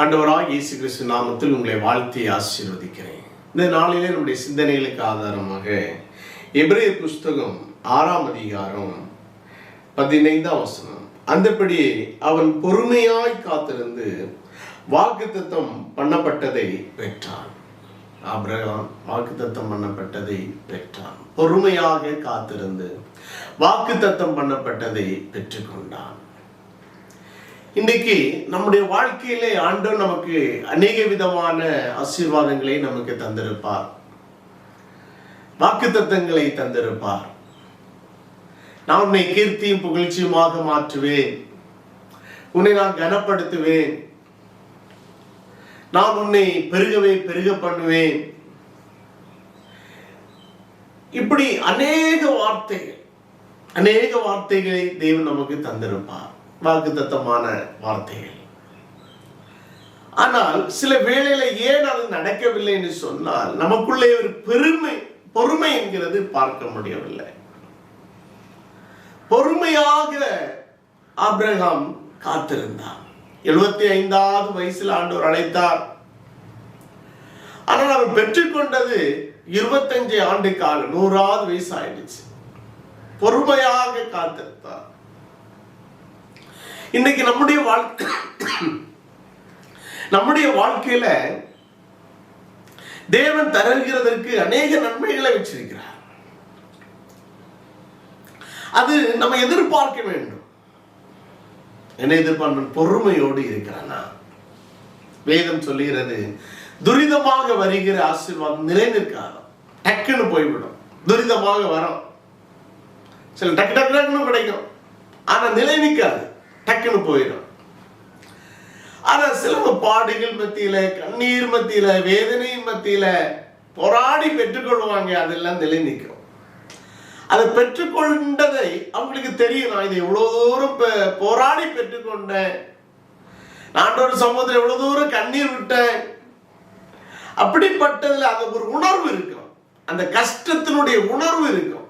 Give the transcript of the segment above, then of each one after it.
ஆண்டவராக இயேசு கிறிஸ்து நாமத்தில் உங்களை வாழ்த்தி ஆசீர்வதிக்கிறேன். இந்த நாளிலே நம்முடைய சிந்தனைகளுக்கு ஆதாரமாக எபிரேய புஸ்தகம் ஆறாம் அதிகாரம் பதினைந்தாம் வசனம். அந்தபடியே அவன் பொறுமையாய் காத்திருந்து வாக்குத்தத்தம் பண்ணப்பட்டதை பெற்றான். ஆபிரகாம் வாக்குத்தத்தம் பண்ணப்பட்டதை பெற்றான். பொறுமையாக காத்திருந்து வாக்குத்தத்தம் பண்ணப்பட்டதை பெற்றுக்கொண்டான். இன்னைக்கு நம்முடைய வாழ்க்கையிலே ஆண்டவர் நமக்கு அநேக விதமான ஆசீர்வாதங்களை நமக்கு தந்திருப்பார். வாக்குத்தத்தங்களை தந்திருப்பார். நான் உன்னை கீர்த்தியும் புகழ்ச்சியுமாக மாற்றுவேன். உன்னை நான் கனப்படுத்துவேன். நான் உன்னை பெருகவே பெருக பண்ணுவேன். இப்படி அநேக வார்த்தைகள் அநேக வார்த்தைகளை தேவன் நமக்கு தந்திருப்பார். வாக்குத்தத்தமான வார்த்தைகள். ஆனால் சில வேளையில ஏன் அது நடக்கவில்லை என்று சொன்னால் நமக்குள்ளே ஒரு பெருமை பொறுமை என்கிறது பார்க்க முடியவில்லை. பொறுமையாக ஆபிரகாம் காத்திருந்தார் எழுபத்தி ஐந்தாவது வயசில் ஆண்டவர் அழைத்தார். ஆனால் அவர் பெற்றுக்கொண்டது இருபத்தஞ்சு ஆண்டு காலம் நூறாவது வயசு ஆயிடுச்சு பொறுமையாக காத்திருந்தார் இன்னைக்கு நம்முடைய வாழ்க்கை நம்முடைய வாழ்க்கையில தேவன் தருகிறதற்கு அநேக நன்மைகளை வச்சிருக்கிறார். அது நம்ம எதிர்பார்க்க வேண்டும். என்ன எதிர்பார்க்க பொறுமையோடு இருக்கிறானா வேதம் சொல்லுகிறது துரிதமாக வருகிற ஆசீர்வாதம் நிலை நிற்காது டக்குன்னு போய்விடும். துரிதமாக வரும். சில டக்கு டக்கு டக்குன்னு கிடைக்கும். ஆனா நிலை நிற்காது டக்குன்னு போயிடும். ஆனா சில பாடுகள் மத்தியில கண்ணீர் மத்தியில வேதனையின் மத்தியில போராடி பெற்றுக்கொள்வாங்க. அதெல்லாம் நிலை நிற்கும். அதை பெற்றுக்கொண்டதை அவங்களுக்கு தெரியும். நான் இதை எவ்வளவு தூரம் போராடி பெற்றுக்கொண்டேன். நான் ஒரு சமூகத்தில் எவ்வளவு தூரம் கண்ணீர் விட்டேன். அப்படிப்பட்டதுல அது ஒரு உணர்வு இருக்கும். அந்த கஷ்டத்தினுடைய உணர்வு இருக்கும்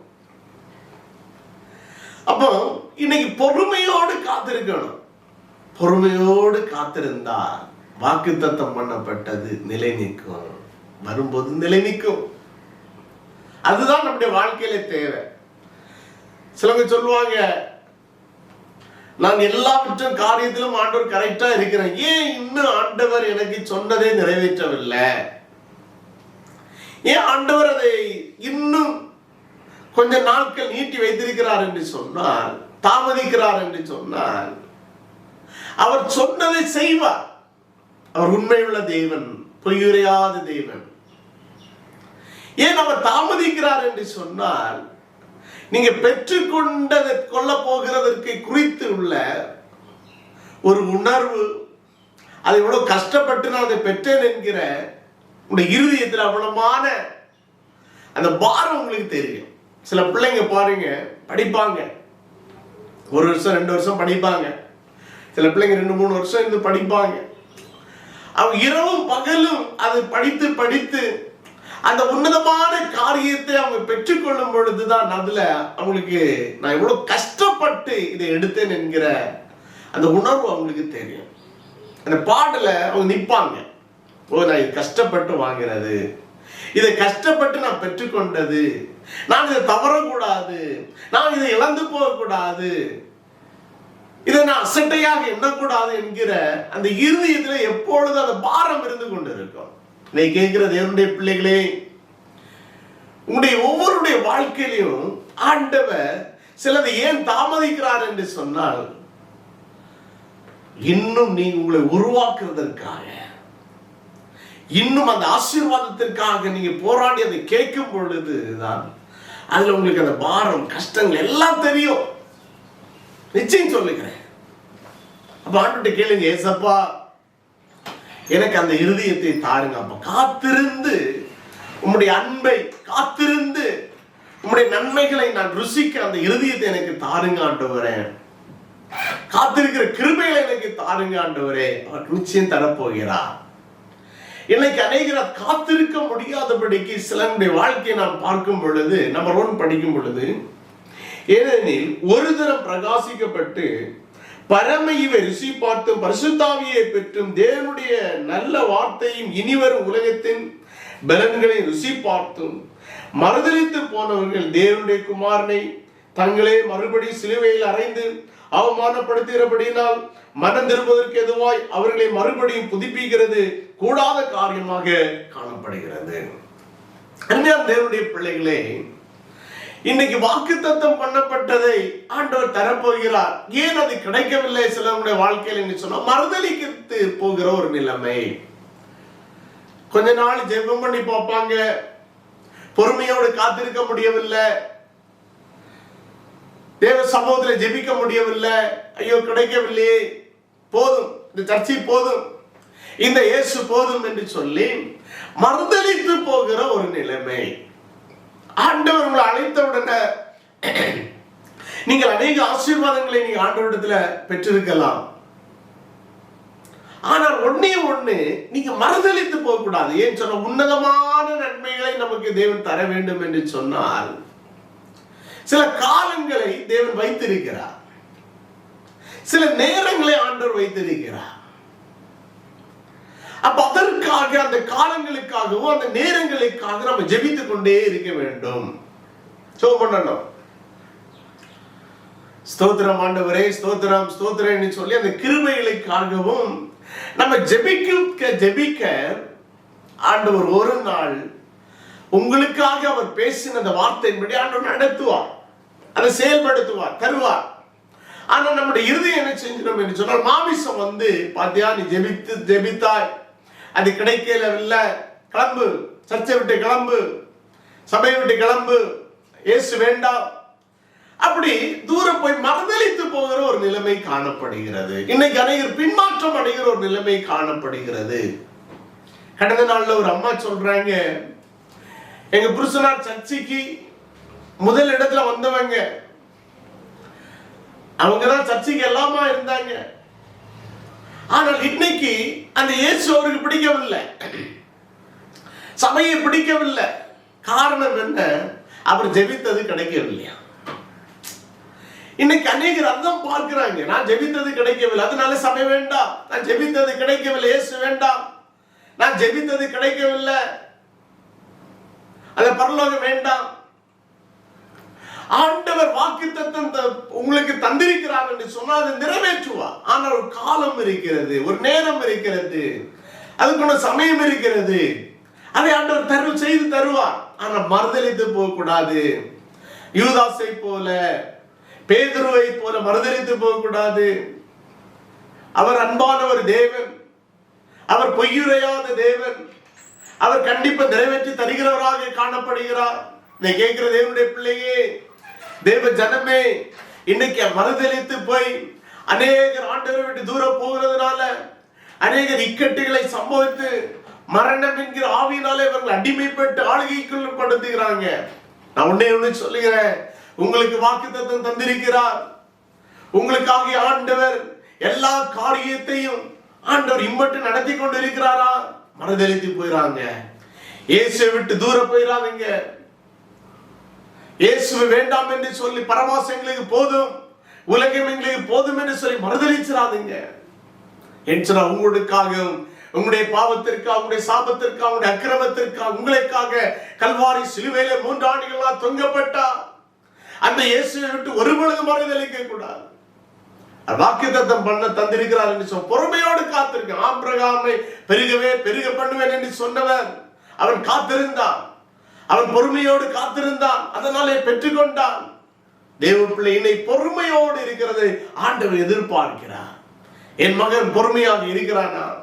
அப்போ இன்னைக்கு பொறுமையோடு காத்திருக்கணும். பொறுமையோடு காத்திருந்தா வாக்குத்தத்தம் பண்ணப்பட்டது நிலை நிற்கும் வரும்போது நிலை நிற்கும் அதுதான் நம்முடைய வாழ்க்கையில தேவை. சிலவங்க சொல்லுவாங்க நான் எல்லாவற்றும் காரியத்திலும் ஆண்டவர் கரெக்டா இருக்கிறேன். ஏன் இன்னும் ஆண்டவர் எனக்கு சொன்னதை நிறைவேற்றவில்லை? ஏன் ஆண்டவர் அதை இன்னும் கொஞ்ச நாட்கள் நீட்டி வைத்திருக்கிறார் என்று சொன்னால் தாமதிக்கிறார் என்று சொன்னால் அவர் சொன்னதை செய்வார். அவர் உண்மையுள்ள தேவன் பொய்யுரையாத தேவன். ஏன் அவர் தாமதிக்கிறார் என்று சொன்னால் நீங்க பெற்றுக்கொண்டதை கொள்ள போகிறதற்கு குறித்து உள்ள ஒரு உணர்வு அதை எவ்வளவு கஷ்டப்பட்டு நான் அதை பெற்றேன் என்கிற உடைய இருதயத்தில் அவ்வளமான அந்த பாரம் உங்களுக்கு தெரியும். சில பிள்ளைங்க பாருங்க படிப்பாங்க. ஒரு வருஷம் ரெண்டு வருஷம் படிப்பாங்க. சில பிள்ளைங்க ரெண்டு மூணு வருஷம் இருந்து படிப்பாங்க. அவங்க இரவும் பகலும் அது படித்து படித்து அந்த உன்னதமான காரியத்தை அவங்க பெற்றுக்கொள்ளும் பொழுதுதான் அதுல அவங்களுக்கு நான் எவ்வளவு கஷ்டப்பட்டு இதை எடுத்தேன் என்கிற அந்த உணர்வு அவங்களுக்கு தெரியும். அந்த பாடல அவங்க நிப்பாங்க. ஓ நான் இது கஷ்டப்பட்டு வாங்கிறது. இதை கஷ்டப்பட்டு நான் பெற்றுக்கொண்டது. நான் இதை தவறக்கூடாது. நான் இதை இழந்து போகக்கூடாது. இதை நான் அசட்டையாக எண்ணக்கூடாது என்கிற அந்த இருதயத்தில் எப்பொழுது அந்த பாரம் இருந்து கொண்டு இருக்கும் நீ கேட்கிற தேவனுடைய பிள்ளைகளே உங்களுடைய ஒவ்வொருடைய வாழ்க்கையிலையும் ஆண்டவர் சிலது ஏன் தாமதிக்கிறார் என்று சொன்னால் இன்னும் நீ உங்களை உருவாக்குறதற்காக இன்னும் அந்த ஆசீர்வாதத்திற்காக நீங்க போராடி அதை கேட்கும் பொழுதுதான் அதுல உங்களுக்கு அந்த பாரம் கஷ்டங்கள் எல்லாம் தெரியும். நிச்சயம் சொல்லுகிறேன். அப்ப ஆண்டுகிட்ட கேளுங்க ஏசப்பா எனக்கு அந்த இருதயத்தை தாருங்க அப்ப. காத்திருந்து உம்முடைய அன்பை காத்திருந்து உம்முடைய நன்மைகளை நான் ருசிக்க அந்த இருதயத்தை எனக்கு தாருங்க ஆண்டவரே. காத்திருக்கிற கிருபைகளை எனக்கு தாருங்க ஆண்டவரே. அவர் நிச்சயம் தரப்போகிறார் இன்னைக்கு அநேகர் காத்திருக்க முடியாதபடிக்கு சிலருடைய வாழ்க்கையை நாம் பார்க்கும் பொழுது நம்பர் ஒன் படிக்கும் பொழுது ஏனெனில் ஒரு தரம் பிரகாசிக்கப்பட்டு பரம இவை ருசி பார்த்தும் பரிசுத்தாவியை பெற்றும் தேவனுடைய நல்ல வார்த்தையும் இனிவரும் உலகத்தின் பலன்களை ருசி பார்த்தும் மறுதளித்து போனவர்கள் தேவனுடைய குமாரனை தங்களே மறுபடி சிலுவையில் அறைந்து அவமானப்படுத்துகிறபடியினால் மனம் திரும்புவதற்கு எதுவாய் அவர்களை மறுபடியும் புதுப்பிக்கிறது கூடாத காரியமாக காணப்படுகிறது. அருமையான தேவனுடைய பிள்ளைகளே இன்னைக்கு வாக்குத்தத்தம் பண்ணப்பட்டதை ஆண்டவர் தரப்போகிறார். ஏன் அது கிடைக்கவில்லை? சிலருடைய வாழ்க்கையில் என்று சொன்னா மறுதளித்து போகிற ஒரு நிலைமை. கொஞ்ச நாள் ஜெபம் பண்ணி பார்ப்பாங்க. பொறுமையோடு காத்திருக்க முடியவில்லை. தேவ சமூகத்தில் ஜெபிக்க முடியவில்லை. ஐயோ கிடைக்கவில்லையே. போதும். இந்த சர்ச்சை போதும். இந்த இயேசு போதும் என்று சொல்லி மறுதளித்து போகிற ஒரு நிலைமை. ஆண்டவர் உங்களை அழைத்த உடனே நீங்கள் அநேக ஆசீர்வாதங்களை நீங்க ஆண்டவரிடத்துல பெற்றிருக்கலாம். ஆனால் ஒன்னே ஒண்ணு நீங்க மறுதளித்து போக கூடாது ஏன் சொன்ன உன்னதமான நன்மைகளை நமக்கு தேவன் தர வேண்டும் என்று சொன்னால் சில காலங்களை தேவன் வைத்திருக்கிறார். சில நேரங்களை ஆண்டவர் வைத்திருக்கிறார். அப்ப அதற்காக அந்த காலங்களுக்காகவும் அந்த நேரங்களுக்காக நம்ம ஜெபித்துக் கொண்டே இருக்க வேண்டும். சோ பண்ணணும். ஸ்தோத்திரம் ஆண்டவரே ஸ்தோத்திரம் ஸ்தோத்திரம்னு சொல்லி அந்த கிருபைகளுக்காகவும் நம்ம ஜெபிக்க ஜெபிக்க ஆண்டவர் ஒரு நாள் உங்களுக்காக அவர் பேசின அந்த வார்த்தையின்படி ஆண்டவர் நடத்துவார். அதை செயல்படுத்துவார் தருவார். ஆனா நம்முடைய இறுதி என்ன செஞ்சிடும் என்று சொன்னால் மாமிசம் வந்து பாத்தியா நீ ஜெபித்து ஜெபித்தாய். அது கிடைக்கல கிளம்பு. சர்ச்சை விட்டு கிளம்பு. சபையை விட்டு கிளம்பு. இயேசு வேண்டாம். அப்படி தூரம் போய் மறந்தளித்து போகிற ஒரு நிலைமை காணப்படுகிறது. இன்னைக்கு அனைவர் பின்மாற்றம் அடைகிற ஒரு நிலைமை காணப்படுகிறது. கடந்த நாள்ல ஒரு அம்மா சொல்றாங்க எங்க புருஷனார் சர்ச்சைக்கு முதல் இடத்துல வந்தவங்க. அவங்க தான் சர்ச்சைக்கு எல்லாமா இருந்தாங்க. ஆனால் இன்னைக்கு அந்த இயேசு அவருக்கு பிடிக்கவில்லை. சபையை பிடிக்கவில்லை. காரணம் என்ன? அவர் ஜெபித்தது கிடைக்கவில்லையா? இன்னைக்கு அநேகர் அதான் பார்க்கிறாங்க. நான் ஜெபித்தது கிடைக்கவில்லை. அதனால சபை வேண்டாம். நான் ஜெபித்தது கிடைக்கவில்லை. இயேசு வேண்டாம். நான் ஜெபித்தது கிடைக்கவில்லை. அந்த பரலோகம் வேண்டாம். ஆண்டவர் வாக்கு தத்தம் உங்களுக்கு தந்திருக்கிறார் என்று சொன்னால் அதை நிறைவேற்றுவார். ஆனால் ஒரு காலம் இருக்கிறது ஒரு நேரம் இருக்கிறது அதுக்குள்ள சமயம் இருக்கிறது. அதை ஆண்டவர் தரு செய்து தருவார். ஆனால் மறுதளித்து போகக்கூடாது. யூதாசை போல பேதுருவை போல மறுதளித்து போகக்கூடாது. அவர் அன்பான ஒரு தேவன். அவர் பொய்யுரையாத தேவன். அவர் கண்டிப்பா நிறைவேற்றி தருகிறவராக காணப்படுகிறார். இதை கேட்கிற தேவனுடைய பிள்ளையே தேவ ஜனமே இன்னைக்கு மறுதளித்து போய் அநேகர் ஆண்டவரை விட்டு தூரம் போகிறதுனால அநேகர் இக்கட்டுகளை சம்பவித்து மரணம் என்கிற ஆவியினாலே இவர்கள் அடிமைப்பட்டு ஆளுகைக்குள் படுத்துகிறாங்க. நான் உன்னே ஒன்று சொல்லுகிறேன். உங்களுக்கு வாக்குத்தத்தம் தந்திருக்கிறார். உங்களுக்காக ஆண்டவர் எல்லா காரியத்தையும் ஆண்டவர் இம்மட்டு நடத்தி கொண்டு இருக்கிறாரா மனதளித்து போயிறாங்க. இயேசுவை விட்டு தூர போயிடாதீங்க இயேசுவை வேண்டாம் என்று சொல்லி பரமாசம் எங்களுக்கு போதும் உலகம் எங்களுக்கு போதும் என்று சொல்லி மறுதளிச்சிடாதீங்க என்று உங்களுக்காக உங்களுடைய பாவத்திற்காக உங்களுடைய சாபத்திற்காக உங்களுடைய அக்கிரமத்திற்காக உங்களுக்காக கல்வாரி சிலுவையில மூன்று ஆண்டுகளாக தொங்கப்பட்டா அந்த இயேசுவை விட்டு ஒரு பொழுது மறுதளிக்க கூடாது வாக்குத்தத்தம் பண்ண தந்திருக்கிறார் என்று சொன்ன பொறுமையோடு காத்திருக்க ஆம்பிரகாமை பெருகவே பெருக பண்ணுவேன் என்று சொன்னவர் அவன் காத்திருந்தான். அவன் பொறுமையோடு காத்திருந்தான். அதனாலே பெற்றுக்கொண்டான். தேவ பிள்ளை என்னை பொறுமையோடு இருக்கிறதை ஆண்டவர் எதிர்பார்க்கிறார். என் மகன் பொறுமையாக இருக்கிறானா?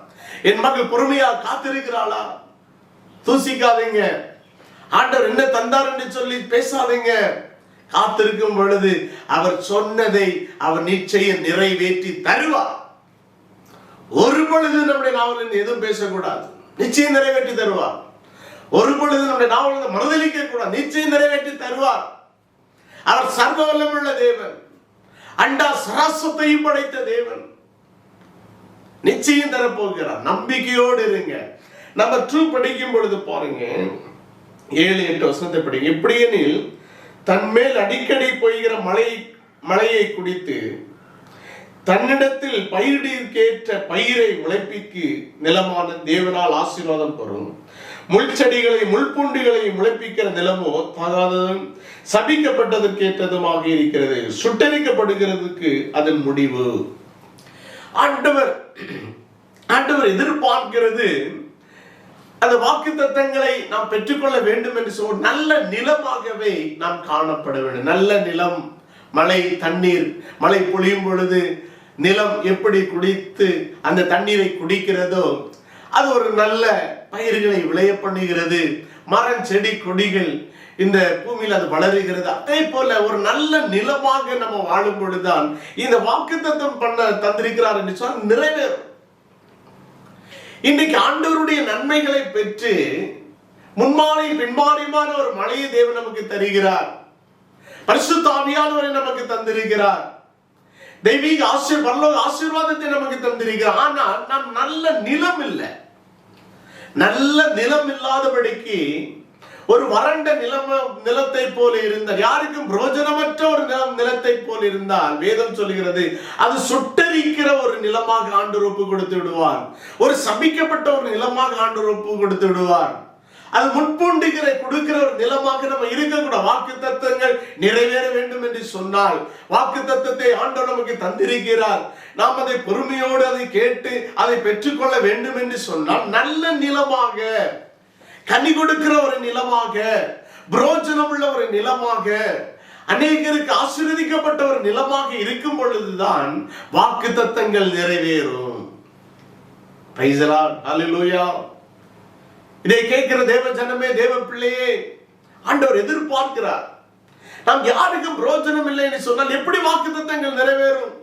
என் மகள் பொறுமையாக காத்திருக்கிறாளா? தூசிக்காதீங்க. ஆண்டவர் என்ன தந்தார் என்று சொல்லி பேசாதீங்க. காத்திருக்கும் பொழுது அவர் சொன்னதை அவர் நிச்சயம் நிறைவேற்றி தருவார். ஒரு பொழுது நம்முடைய நாவலில் எதுவும் பேசக்கூடாது. நிச்சயம் நிறைவேற்றி தருவார். ஒரு பொழுது நம்முடைய நாவலில் மறுதளிக்க கூடாது நிச்சயம் நிறைவேற்றி தருவார். அவர் சர்வ வல்லமுள்ள தேவன். அண்டா சராசத்தையும் படைத்த தேவன். நிச்சயம் தரப்போகிறார். நம்பிக்கையோடு இருங்க. நம்ம ட்ரூ படிக்கும் பொழுது பாருங்க. ஏழு எட்டு வருஷத்தை படிங்க. எப்படியெனில் தன்மேல் அடிக்கடி பொய்கிற மழை மழையை குடித்து தன்னிடத்தில் பயிரிடிற்கேற்ற பயிரை முளைப்பிக்கு நிலமான தேவனால் ஆசீர்வாதம் பெறும் முள் செடிகளை முள்பூண்டுகளை முளைப்பிக்கிற நிலமோ தகாததும் சபிக்கப்பட்டதற்கேற்றதுமாக இருக்கிறது. சுட்டரிக்கப்படுகிறதுக்கு அதன் முடிவு. ஆண்டவர் ஆண்டவர் எதிர்பார்க்கிறது அந்த வாக்கு தத்தங்களை நாம் பெற்றுக்கொள்ள வேண்டும் என்று சொல் நல்ல நிலமாகவே நாம் காணப்பட வேண்டும். நல்ல நிலம் மழை தண்ணீர் மழை பொழியும் பொழுது நிலம் எப்படி குடித்து அந்த தண்ணீரை குடிக்கிறதோ அது ஒரு நல்ல பயிர்களை விளைய பண்ணுகிறது. மரம் செடி கொடிகள் இந்த பூமியில் அது வளருகிறது. அதே போல ஒரு நல்ல நிலமாக நம்ம வாழும் பொழுதுதான் இந்த வாக்குத்தத்தம் பண்ண தந்திருக்கிறார் என்று சொன்னால் நிறைவேறும். இன்றைக்கு ஆண்டவருடைய நன்மைகளை பெற்று முன்மாறி பின்மாறியுமான ஒரு மழையை தேவன் நமக்கு தருகிறார். பரிசுத்தாவியானவரை நமக்கு தந்திருக்கிறார். தெய்வீக ஆசீர் பரலோக ஆசீர்வாதத்தை நமக்கு தந்திருக்கிறார். ஆனால் நாம் நல்ல நிலம் இல்லை. நல்ல நிலம் இல்லாதபடிக்கு ஒரு வறண்ட நிலம நிலத்தை போல இருந்தால் யாருக்கும் பிரோஜனமற்ற ஒரு நிலம் நிலத்தை போல இருந்தால் வேதம் சொல்கிறது அது சுட்டரிக்கிற ஒரு நிலமாக ஆண்டு ஒப்பு கொடுத்து விடுவார். ஒரு சபிக்கப்பட்ட ஒரு நிலமாக ஆண்டு ஒப்பு கொடுத்து விடுவார். அது முன்பூண்டுகிற கொடுக்கிற ஒரு நிலமாக நம்ம இருக்கக்கூடாது. வாக்கு தத்துவங்கள் நிறைவேற வேண்டும் என்று சொன்னால் வாக்கு தத்துவத்தை ஆண்டவர் நமக்கு தந்திருக்கிறார். நாம் அதை பொறுமையோடு அதை கேட்டு அதை பெற்றுக்கொள்ள வேண்டும் என்று சொன்னால் நல்ல நிலமாக கனி கொடுக்கிற ஒரு நிலமாக புரோஜனம் உள்ள ஒரு நிலமாக அநேகருக்கு ஆசீர்வதிக்கப்பட்ட ஒரு நிலமாக இருக்கும் பொழுதுதான் வாக்கு தத்தங்கள் நிறைவேறும். பைசலா the இதை கேட்கிற தேவ ஜனமே தேவ பிள்ளையே ஆண்டவர் எதிர்பார்க்கிறார். நாம் யாருக்கும் பிரோஜனம் இல்லைன்னு சொன்னால் எப்படி வாக்கு தத்தங்கள் நிறைவேறும்?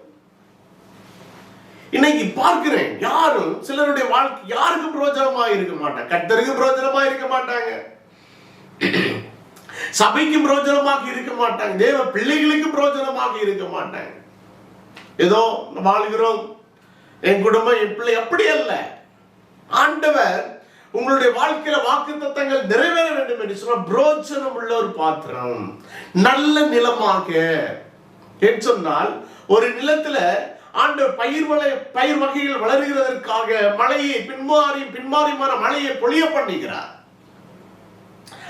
இன்னைக்கு பார்க்கிறேன் யாரும் சிலருடைய வாழ்க்கை யாருக்கும் பிரோஜனமா இருக்க மாட்டாங்க. கட்டருக்கும் பிரோஜனமா இருக்க மாட்டாங்க. சபைக்கு பிரோஜனமாக இருக்க மாட்டாங்க. தேவ பிள்ளைகளுக்கு பிரோஜனமாக இருக்க மாட்டாங்க. ஏதோ வாழ்கிறோம் என் குடும்பம் என் பிள்ளை அப்படி அல்ல. ஆண்டவர் உங்களுடைய வாழ்க்கையில வாக்கு தத்தங்கள் நிறைவேற வேண்டும் என்று சொன்ன பிரோஜனம் உள்ள ஒரு பாத்திரம். நல்ல நிலமாக. என்று சொன்னால் ஒரு நிலத்துல ஆண்டு பயிர் வலை பயிர் வகைகள் வளர்கிறதற்காக மழையை பின்மாறி பின்மாறிமான மழையை பொழிய பண்ணுகிறார்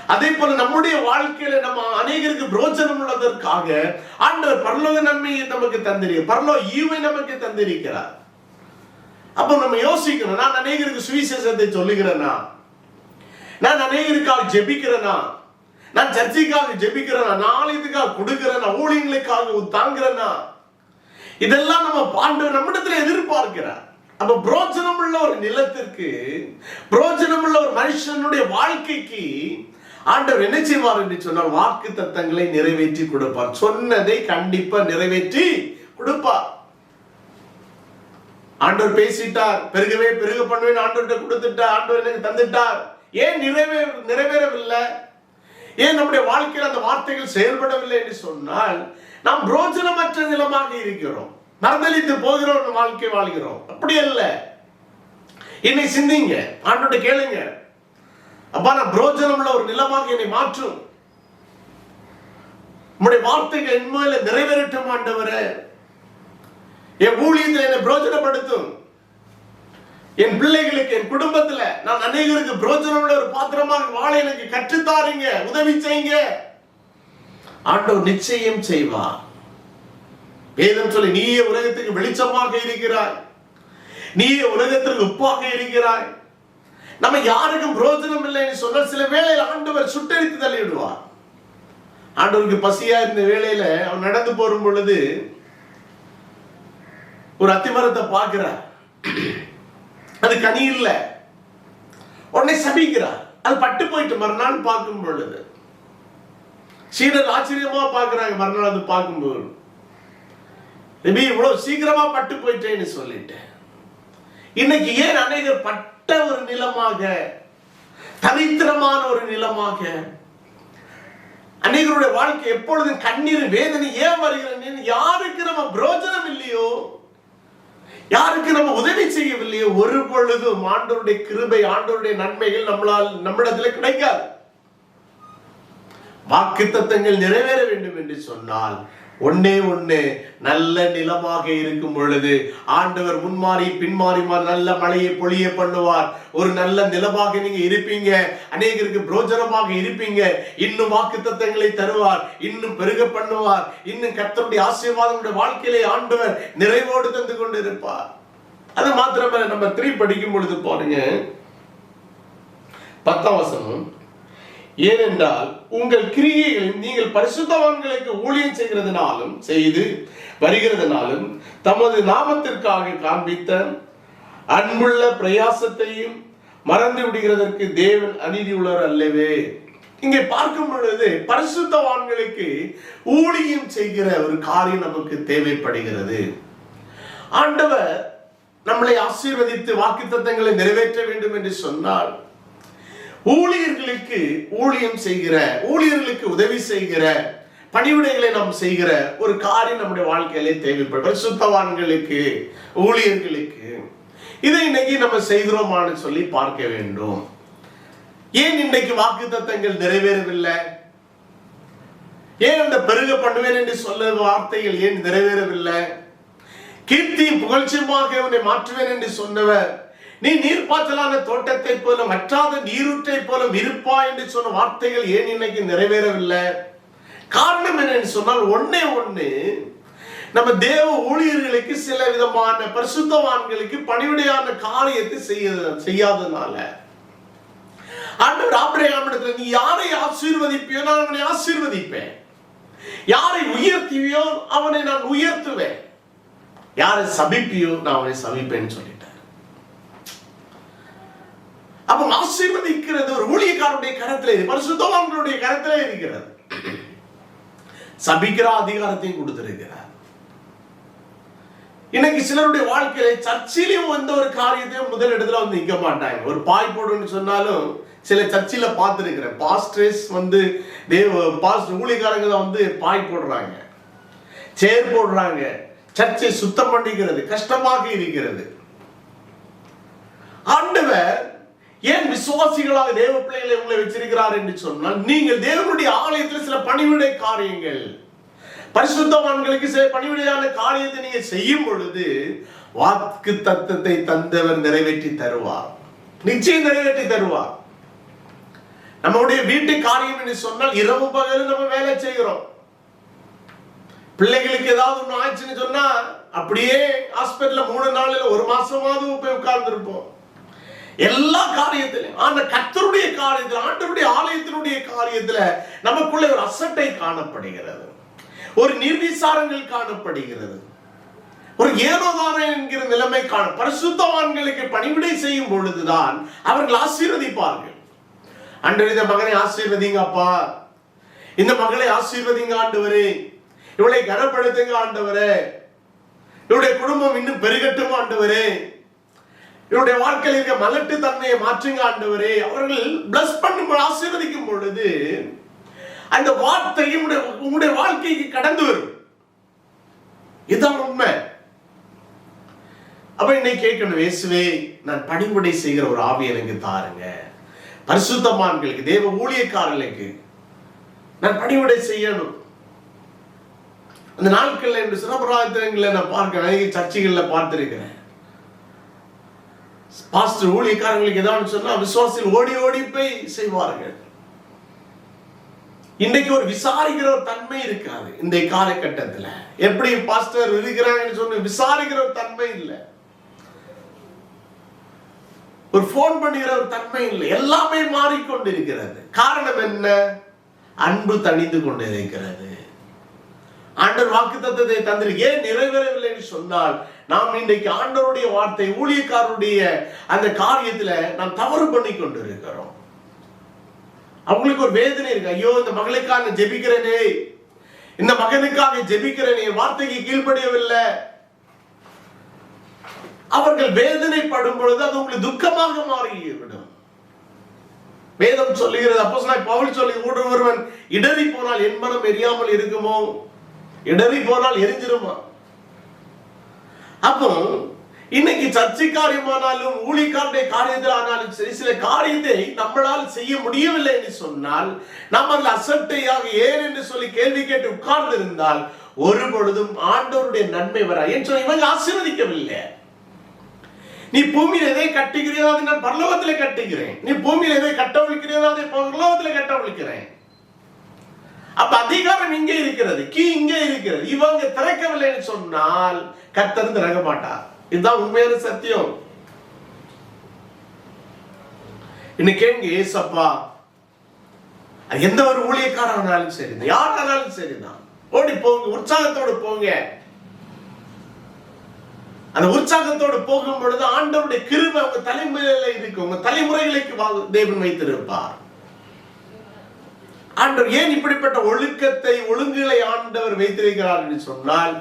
அதே போல நம்முடைய வாழ்க்கையில நம்ம அநேகருக்கு பிரோஜனம் உள்ளதற்காக ஆண்டவர் பரலோக நன்மையை நமக்கு தந்திருக்கிறார் பரலோக ஈவை நமக்கு தந்திருக்கிறார். அப்ப நம்ம யோசிக்கணும் நான் அநேகருக்கு சுவிசேஷத்தை சொல்லுகிறேன்னா நான் அநேகருக்காக ஜெபிக்கிறேனா? நான் சர்ச்சைக்காக ஜெபிக்கிறேனா? நாளைக்காக கொடுக்கிறேனா? ஊழியங்களுக்காக தாங்குறேனா? இதெல்லாம் நம்ம பாண்டவர் நம்மிடத்துல எதிர்பார்க்கிறார். அப்ப புரோஜனம் உள்ள ஒரு நிலத்திற்கு புரோஜனம் உள்ள ஒரு மனுஷனுடைய வாழ்க்கைக்கு ஆண்டவர் என்ன செய்வார் என்று சொன்னால் வாக்கு தத்தங்களை நிறைவேற்றி கொடுப்பார். சொன்னதை கண்டிப்பா நிறைவேற்றி கொடுப்பார். ஆண்டவர் பேசிட்டார். பெருகவே பெருக பண்ணுவேன் ஆண்டவர்கிட்ட கொடுத்துட்டார். ஆண்டவர் எனக்கு தந்துட்டார். ஏன் நிறைவே நிறைவேறவில்லை? ஏன் நம்முடைய வாழ்க்கையில் அந்த வார்த்தைகள் செயல்படவில்லை என்று சொன்னால் நாம் பிரோஜனமற்ற நிலமாக இருக்கிறோம். மறந்தளித்து போகிற ஒரு வாழ்க்கை வாழ்கிறோம். அப்படி அல்ல. என்னை சிந்திங்க ஆண்டோட கேளுங்க. அப்பா நான் புரோஜனம் உள்ள ஒரு நிலமாக என்னை மாற்றும். உங்களுடைய வார்த்தைகள் என் மேல நிறைவேறட்டும் ஆண்டவரை. என் ஊழியத்தில் என்னை பிரோஜனப்படுத்தும். என் பிள்ளைகளுக்கு என் குடும்பத்துல நான் அநேகருக்கு பிரோஜனம் உள்ள ஒரு பாத்திரமாக வாழ எனக்கு கற்றுத்தாருங்க உதவி செய்யுங்க. ஆண்டவர் நிச்சயம் செய்வார். வேதம் சொல்லி நீயே உலகத்துக்கு வெளிச்சமாக இருக்கிறாய். நீயே உலகத்திற்கு உப்பாக இருக்கிறாய். நம்ம யாருக்கும் பிரோஜனம் இல்லைன்னு சொன்ன சில வேளையில் ஆண்டவர் சுட்டரித்து தள்ளிவிடுவார். ஆண்டவருக்கு பசியா இருந்த வேளையில அவன் நடந்து போரும் பொழுது ஒரு அத்திமரத்தை பார்க்கிற அது கனி இல்லை. உடனே சபிக்கிறார். அது பட்டு போயிட்டு மறுநாள் பார்க்கும் பொழுது. சீடர் ஆச்சரியமா பார்க்கறாங்க மறுநாள் அது பார்க்கும்போது. நபி இவ்வளவு சீக்கிரமா பட்டு போயிட்டேன்னு சொல்லிட்டேன் இன்னைக்கு ஏன் அநேகர் பட்ட ஒரு நிலமாக தரித்திரமான ஒரு நிலமாக அநேகருடைய வாழ்க்கை எப்பொழுதும் கண்ணீர் வேதனை ஏன் வருகிறேன் யாருக்கு நம்ம பிரோஜனம் இல்லையோ? யாருக்கு நம்ம உதவி செய்யவில்லையோ ஒரு பொழுதும் ஆண்டோருடைய கிருபை ஆண்டோருடைய நன்மைகள் நம்மளால் நம்மிடத்துல கிடைக்காது. வாக்கு தத்தங்கள் நிறைவேற வேண்டும் என்று சொன்னால் ஒன்னே ஒன்று நல்ல நிலமாக இருக்கும் பொழுது ஆண்டவர் முன்மாறி பின்மாறி மாறி நல்ல மழையை பொழிய பண்ணுவார். ஒரு நல்ல நிலமாக நீங்க இருப்பீங்க அநேகருக்கு பிரோஜனமாக இருப்பீங்க இன்னும் வாக்கு தத்தங்களை தருவார் இன்னும் பெருக பண்ணுவார் இன்னும் கத்தருடைய ஆசீர்வாதம் வாழ்க்கையிலே ஆண்டவர் நிறைவோடு தந்து கொண்டு இருப்பார் அது மாத்திரமல்ல நம்ம த்ரீ படிக்கும் பொழுது பாருங்க பத்தாம் வசனம் ஏனென்றால் உங்கள் கிரியைகளில் நீங்கள் பரிசுத்தவான்களுக்கு ஊழியம் செய்கிறதுனாலும் செய்து வருகிறதுனாலும் தமது நாமத்திற்காக காண்பித்த அன்புள்ள பிரயாசத்தையும் மறந்து விடுகிறதற்கு தேவன் அநீதி உள்ளவர் அல்லவே. இங்கே பார்க்கும் பொழுது பரிசுத்தவான்களுக்கு ஊழியம் செய்கிற ஒரு காரியம் நமக்கு தேவைப்படுகிறது. ஆண்டவர் நம்மளை ஆசீர்வதித்து வாக்குத்தத்தங்களை நிறைவேற்ற வேண்டும் என்று சொன்னால் ஊழியர்களுக்கு ஊழியம் செய்கிற ஊழியர்களுக்கு உதவி செய்கிற பணிவிடைகளை நாம் செய்கிற ஒரு காரியம் நம்முடைய வாழ்க்கையிலே தேவைப்படும் சுத்தவான்களுக்கு ஊழியர்களுக்கு. இதை இன்னைக்கு நம்ம செய்கிறோமான்னு சொல்லி பார்க்க வேண்டும். ஏன் இன்னைக்கு வாக்கு தத்தங்கள் நிறைவேறவில்லை? ஏன் அந்த பெருக பண்ணுவேன் என்று சொல்ல வார்த்தைகள் ஏன் நிறைவேறவில்லை? கீர்த்தி புகழ்ச்சியமாக உன்னை மாற்றுவேன் என்று சொன்னவர் நீ நீர்ப்பாய்ச்சலான தோட்டத்தை போல மற்றாத நீரூற்றை போல இருப்பா என்று சொன்ன வார்த்தைகள் ஏன் இன்னைக்கு நிறைவேறவில்லை? காரணம் என்னன்னு சொன்னால் ஒன்னே ஒண்ணு நம்ம தேவ ஊழியர்களுக்கு சில விதமான பரிசுத்தவான்களுக்கு பணிவிடையான காரியத்தை செய்ய செய்யாதனால ஆண்டவர் ஆபிரகாமிடத்துல நீ யாரை ஆசீர்வதிப்பியோ நான் அவனை ஆசீர்வதிப்பேன். யாரை உயர்த்திவியோ அவனை நான் உயர்த்துவேன். யாரை சபிப்பியோ நான் அவனை சபிப்பேன்னு சொல்லி. அப்ப ஆசீர்வதிக்கிறது ஒரு ஊழியக்காரனுடைய கரத்திலே இருக்கு. பரிசுத்தவான்களுடைய கரத்திலே இருக்கிறது. சபிக்கிற அதிகாரத்தையும் கொடுத்திருக்கிறார். இன்னைக்கு சிலருடைய வாழ்க்கையில சர்ச்சிலையும் வந்த ஒரு காரியத்தையும் முதல் இடத்துல வந்து நிக்க மாட்டாங்க. ஒரு பாய் போடுன்னு சொன்னாலும் சில சர்ச்சில பார்த்துருக்கிறேன். பாஸ்டர்ஸ் வந்து தேவ பாஸ்ட் ஊழியக்காரங்க தான் வந்து பாய் போடுறாங்க. சேர் போடுறாங்க. சர்ச்சை சுத்தம் பண்ணிக்கிறது கஷ்டமாக இருக்கிறது. ஆண்டவர் ஏன் விசுவாசிகளாக தேவ பிள்ளைகளை உங்களை வச்சிருக்கிறார் என்று சொன்னால் நீங்கள் தேவனுடைய ஆலயத்தில் சில பணிவிடை காரியங்கள். பரிசுத்தவான்களுக்கு சில பணிவிடையான காரியத்தை நீங்க செய்யும் பொழுது வாக்கு தத்தத்தை தந்தவர் நிறைவேற்றி தருவார். நிச்சயம் நிறைவேற்றி தருவார். நம்முடைய வீட்டு காரியம் என்று சொன்னால் இரவு பகலும் நம்ம வேலை செய்கிறோம். பிள்ளைகளுக்கு ஏதாவது ஒண்ணு ஆச்சுன்னு சொன்னா அப்படியே ஹாஸ்பிட்டல்ல மூணு நாள் ஒரு மாசமாவது போய் உட்கார்ந்து இருப்போம் எல்லா காரியத்திலும் அந்த கர்த்தருடைய காரியத்தில் ஆண்டருடைய ஆலயத்தினுடைய காரியத்தில் நமக்குள்ள ஒரு அசட்டை காணப்படுகிறது. ஒரு நிர்விசாரங்கள் காணப்படுகிறது. ஒரு ஏனோதான என்கிற நிலைமை காண பரிசுத்தவான்களுக்கு பணிவிடை செய்யும் பொழுதுதான் அவர்கள் ஆசீர்வதிப்பார்கள். அன்று இந்த மகனை ஆசீர்வதிங்க அப்பா. இந்த மகளை ஆசீர்வதிங்க ஆண்டவரே. இவளை கனப்படுத்துங்க ஆண்டவரே. இவருடைய குடும்பம் இன்னும் பெருகட்டும் ஆண்டவரே. இவருடைய வாழ்க்கையில் இருக்க மலட்டு தன்மையை மாற்றுங்க ஆண்டவரே. அவர்கள் பிளஸ் பண்ணும் ஆசீர்வதிக்கும் பொழுது அந்த வார்த்தை உங்களுடைய வாழ்க்கைக்கு கடந்து வரும். இதுதான் உண்மை. அப்ப இன்னைக்கு கேட்கணும் இயேசுவே நான் பணிபுடை செய்கிற ஒரு ஆவி எனக்கு தாருங்க. பரிசுத்தமான்களுக்கு தேவ ஊழியக்காரர்களுக்கு நான் பணிவிடை செய்யணும். அந்த நாட்கள்ல என்று சிறப்புராத்திரங்களை நான் பார்க்க நிறைய சர்ச்சைகள்ல பார்த்திருக்கிறேன். பாஸ்டர் ஊழியக்காரங்களுக்கு ஏதாவது சொன்னா விசுவாசத்தில் ஓடி ஓடி போய் செய்வார்கள். இன்னைக்கு ஒரு விசாரிக்கிற ஒரு தன்மை இருக்காது இந்த காலகட்டத்தில். எப்படி பாஸ்டர் இருக்கிறாங்கன்னு சொன்ன விசாரிக்கிற ஒரு தன்மை இல்லை. ஒரு போன் பண்ணுகிற ஒரு தன்மை இல்லை. எல்லாமே மாறிக்கொண்டிருக்கிறது. காரணம் என்ன? அன்பு தணிந்து கொண்டிருக்கிறது. ஆண்டர் வாக்கு தத்துவத்தை தந்திருக்கு. ஏன் நிறைவேறவில்லை என்று சொன்னால் நாம் இன்றைக்கு ஆண்டவருடைய வார்த்தை ஊழியக்காரருடைய அந்த காரியத்துல நாம் தவறு பண்ணி கொண்டிருக்கிறோம். அவங்களுக்கு ஒரு வேதனை இருக்கு. ஐயோ இந்த மகளுக்காக ஜெபிக்கிறேனே. இந்த மகனுக்காக ஜெபிக்கிறேனே. வார்த்தைக்கு கீழ்ப்படியவில்லை. அவர்கள் வேதனைப்படும் பொழுது அது உங்களுக்கு துக்கமாக மாறிவிடும். வேதம் சொல்லுகிறது அப்போ பவுல் சொல்லி ஒருவன் இடறி போனால் என் மனம் எரியாமல் இருக்குமோ? இடறி போனால் எரிஞ்சிருமா? அப்போ இன்னைக்கு சர்ச்சை காரியமானாலும் ஊழிக்காருடைய காரியத்தில் ஆனாலும் சரி சில காரியத்தை நம்மளால் செய்ய முடியவில்லை என்று சொன்னால் நாம் அதில் அசட்டையாக ஏன் என்று சொல்லி கேள்வி கேட்டு உட்கார்ந்து இருந்தால் ஒரு பொழுதும் ஆண்டவருடைய நன்மை வரா என்று சொன்ன இவங்க ஆசீர்வதிக்கவில்லை. நீ பூமியில் எதை கட்டுகிறீரோ அதை நான் பரலோகத்தில் கட்டுகிறேன். நீ பூமியில் எதை கட்டவிழ்க்கிறீரோ அதை பரலோகத்தில் கட்டவிழ்க்கிறேன். அப்ப அதிகாரம் இங்கே இருக்கிறது கீ இங்கே இருக்கிறது. இவங்க திறக்கவில்லைன்னு சொன்னால் கத்தர் திறக்க மாட்டார் இதுதான் உண்மையான சத்தியம். இன்னைக்கு கேங்க ஏசப்பா. அது எந்த ஒரு ஊழியக்காரனாலும் சரிதான் யாரானாலும் சரிதான் ஓடி போங்க உற்சாகத்தோடு போங்க. அந்த உற்சாகத்தோடு போகும் பொழுது ஆண்டவருடைய கிருமை உங்க தலைமுறையில இருக்கு. உங்க தலைமுறைகளுக்கு தேவன் வைத்திருப்பார். ஆண்டவர் ஏன் இப்படிப்பட்ட ஒழுக்கத்தை ஒழுங்குகளை ஆண்டவர் வைத்திருக்கிறார் என்று சொன்னால்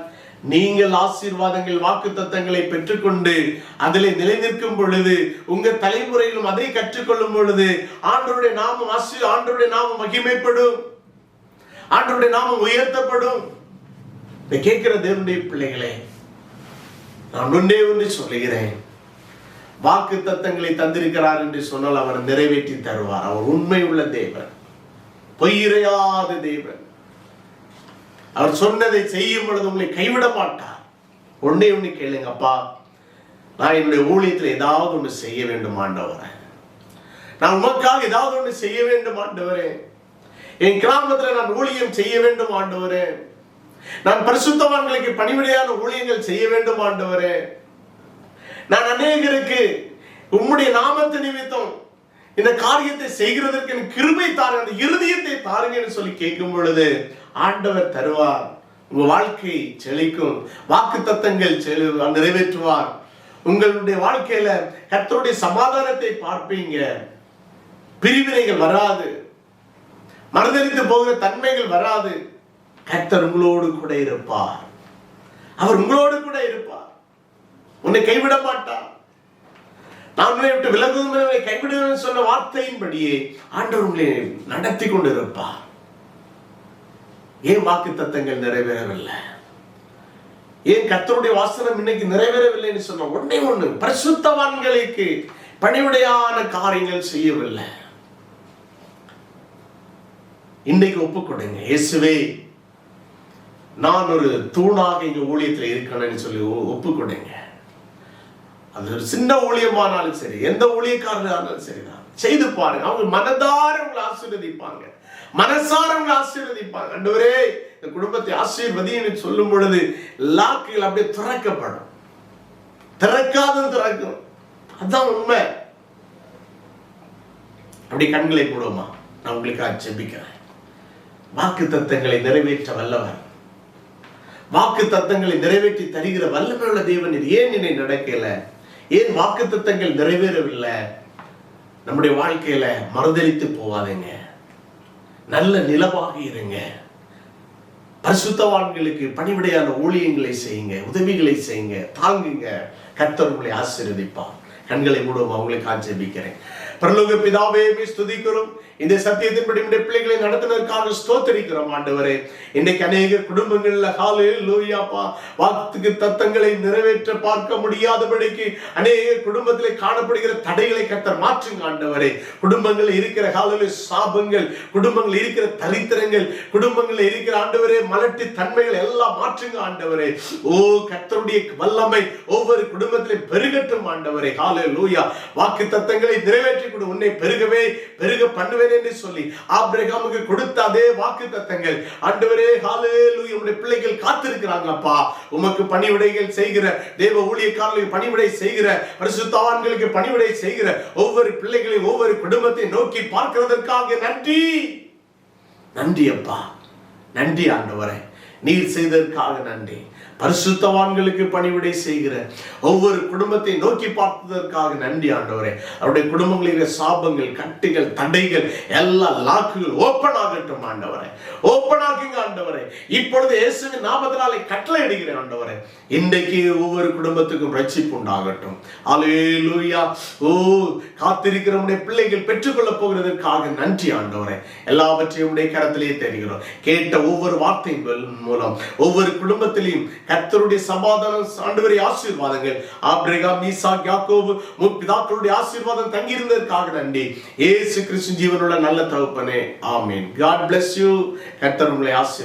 நீங்கள் ஆசீர்வாதங்கள் வாக்கு தத்தங்களை பெற்றுக்கொண்டு அதிலே நிலைநிற்கும் பொழுது உங்க தலைமுறையிலும் அதை கற்றுக்கொள்ளும் பொழுது ஆண்டருடைய நாமம் ஆசி ஆண்டருடைய நாமம் மகிமைப்படும். ஆண்டருடைய நாமம் உயர்த்தப்படும். இதை கேட்கிற தேவனுடைய பிள்ளைகளே நான் ஒன்றே ஒன்று சொல்லுகிறேன். வாக்கு தத்தங்களை தந்திருக்கிறார் என்று சொன்னால் அவர் நிறைவேற்றி தருவார். அவர் உண்மை உள்ள தேவன். பொய்யிரையாத தேவன். அவர் சொன்னதை செய்யும் பொழுது உங்களை கைவிட மாட்டார் ஒன்னே ஒன்று கேளுங்க அப்பா நான் என்னுடைய ஊழியத்தில் ஏதாவது ஒன்று செய்ய வேண்டும் ஆண்டவரே. நான் உமக்காக ஏதாவது ஒன்று செய்ய வேண்டும் ஆண்டவரே. என் கிராமத்தில் நான் ஊழியம் செய்ய வேண்டும் ஆண்டவரே. நான் பரிசுத்தவான்களுக்கு பணிவிடையான ஊழியங்கள் செய்ய வேண்டும் ஆண்டவரே. நான் அநேகருக்கு உம்முடைய நாமத்தை நிமித்தம் இந்த காரியத்தை செய்கிறதற்கு எனக்கு கிருபை தாருங்க அந்த இருதயத்தை தாருங்கன்னு சொல்லி கேட்கும் பொழுது ஆண்டவர் தருவார். உங்க வாழ்க்கை செழிக்கும். வாக்கு தத்தங்கள் நிறைவேற்றுவார். உங்களுடைய வாழ்க்கையில கத்தருடைய சமாதானத்தை பார்ப்பீங்க. பிரிவினைகள் வராது. மனதளித்து போகிற தன்மைகள் வராது. கத்தர் உங்களோடு கூட இருப்பார். அவர் உங்களோடு கூட இருப்பார். உன்னை கைவிட மாட்டார். நான் உங்களை விட்டு விலகுவதை கைவிடுவேன் சொன்ன வார்த்தையின்படியே ஆண்டவர் உங்களை நடத்தி கொண்டிருப்பார். ஏன் வாக்கு தத்தங்கள் நிறைவேறவில்லை? ஏன் கத்தருடைய வாசனம் இன்னைக்கு நிறைவேறவில்லைன்னு சொன்ன ஒண்ணே ஒண்ணு பரிசுத்தவான்களுக்கு பணிவுடையான காரியங்கள் செய்யவில்லை. இன்னைக்கு ஒப்பு கொடுங்க இயேசுவே நான் ஒரு தூணாக இங்க ஊழியத்தில் இருக்கணும்னு சொல்லி ஒப்பு கொடுங்க அது ஒரு சின்ன ஊழியமானாலும் சரி எந்த ஊழியக்காரனாலும் சரிதான் செய்து பாருங்க. அவங்க மனதார உங்களை ஆசீர்வதிப்பாங்க. மனசார உங்களை ஆசீர்வதிப்பாங்க. அண்டவரே இந்த குடும்பத்தை ஆசீர்வதின்னு சொல்லும் பொழுது லாக்குகள் அப்படியே திறக்கப்படும். திறக்காதது திறக்கும். அதுதான் உண்மை. அப்படி கண்களை மூடுமா நான் உங்களுக்காக ஜெபிக்கிறேன். வாக்கு தத்தங்களை நிறைவேற்ற வல்லவர். வாக்கு தத்தங்களை நிறைவேற்றி தருகிற வல்லமையுள்ள தேவன் இது ஏன் என்னை நடக்கல? ஏன் வாக்கு தத்தங்கள் நிறைவேறவில்லை? நம்முடைய வாழ்க்கையில மறுதளித்து போகாதீங்க. நல்ல நிலவாக இருங்க. பரிசுத்தவான்களுக்கு பணிவிடையான ஊழியங்களை செய்யுங்க உதவிகளை செய்யுங்க தாங்குங்க. கர்த்தர் உங்களை ஆசீர்வதிப்பான் கண்களை மூடும் அவங்களுக்கு ஆட்சேபிக்கிறேன் பரலோக பிதாவே மே ஸ்துதிக்கிறோம். இந்த சத்தியத்தின்படி நம்முடைய பிள்ளைகளை நடத்தினருக்காக ஸ்தோத்தரிக்கிறோம் ஆண்டவரே. இன்னைக்கு அநேக குடும்பங்கள்ல காலையில் லூயாப்பா வாக்குக்கு தத்தங்களை நிறைவேற்ற பார்க்க முடியாதபடிக்கு அநேக குடும்பத்திலே காணப்படுகிற தடைகளை கத்தர் மாற்றுங்க ஆண்டவரே. குடும்பங்களில் இருக்கிற காலையில் சாபங்கள் குடும்பங்கள் இருக்கிற தரித்திரங்கள் குடும்பங்கள் இருக்கிற ஆண்டவரே மலட்டு தன்மைகள் எல்லாம் மாற்றுங்க ஆண்டவரே. ஓ கர்த்தருடைய வல்லமை ஒவ்வொரு குடும்பத்திலே பெருகட்டும் ஆண்டவரே. ஹாலே லூயா வாக்கு தத்தங்களை நிறைவேற்ற கொடு உன்னை பெருகவே பெருக பண்ணுவேன் என்று சொல்லி ஆபிரகாமுக்கு கொடுத்த அதே வாக்கு தத்தங்கள் ஆண்டவரே ஹாலே உங்களுடைய பிள்ளைகள் காத்திருக்கிறாங்க அப்பா உமக்கு பணிவிடைகள் செய்கிற தேவ ஊழியக்காரர்களுக்கு பணிவிடை செய்கிற பரிசுத்தவான்களுக்கு பணிவிடை செய்கிற ஒவ்வொரு பிள்ளைகளையும் ஒவ்வொரு குடும்பத்தை நோக்கி பார்க்கிறதற்காக நன்றி. நன்றி அப்பா. நன்றி ஆண்டவரே. நீர் செய்ததற்காக நன்றி. பரிசுத்தவான்களுக்கு பணிவிடை செய்கிற ஒவ்வொரு குடும்பத்தை நோக்கி பார்த்ததற்காக நன்றி ஆண்டவரே. அவருடைய குடும்பங்களில் சாபங்கள் கட்டுகள் தடைகள் எல்லா லாக்குகள் ஓப்பன் ஆகட்டும் ஆண்டவரே. ஓப்பன் ஆகுங்க ஆண்டவரே. இப்பொழுது இயேசுவின் நாமத்தினாலே கட்டளை இடுகிறேன் ஆண்டவரே. இன்றைக்கு ஒவ்வொரு குடும்பத்துக்கும் ரட்சிப்பு உண்டாகட்டும். அலேலூயா ஓ காத்திருக்கிற உடைய பிள்ளைகள் பெற்றுக்கொள்ள போகிறதற்காக நன்றி ஆண்டவரே. எல்லாவற்றையும் உடைய கரத்திலேயே தெரிகிறோம். கேட்ட ஒவ்வொரு வார்த்தையின் மூலம் ஒவ்வொரு குடும்பத்திலையும் கர்த்தருடைய சமாதானம் ஆண்டவரை ஆசீர்வாதங்கள். ஆப்ரேகாம் ஈசாக் யாக்கோபு முற்பிதாக்களுடைய ஆசீர்வாதம் தங்கியிருந்ததற்காக நன்றி. ஏசு கிறிஸ்து ஜீவனுள்ள நல்ல தகுப்பனே. ஆமீன். காட் பிளஸ் யூ கர்த்தர் உங்களை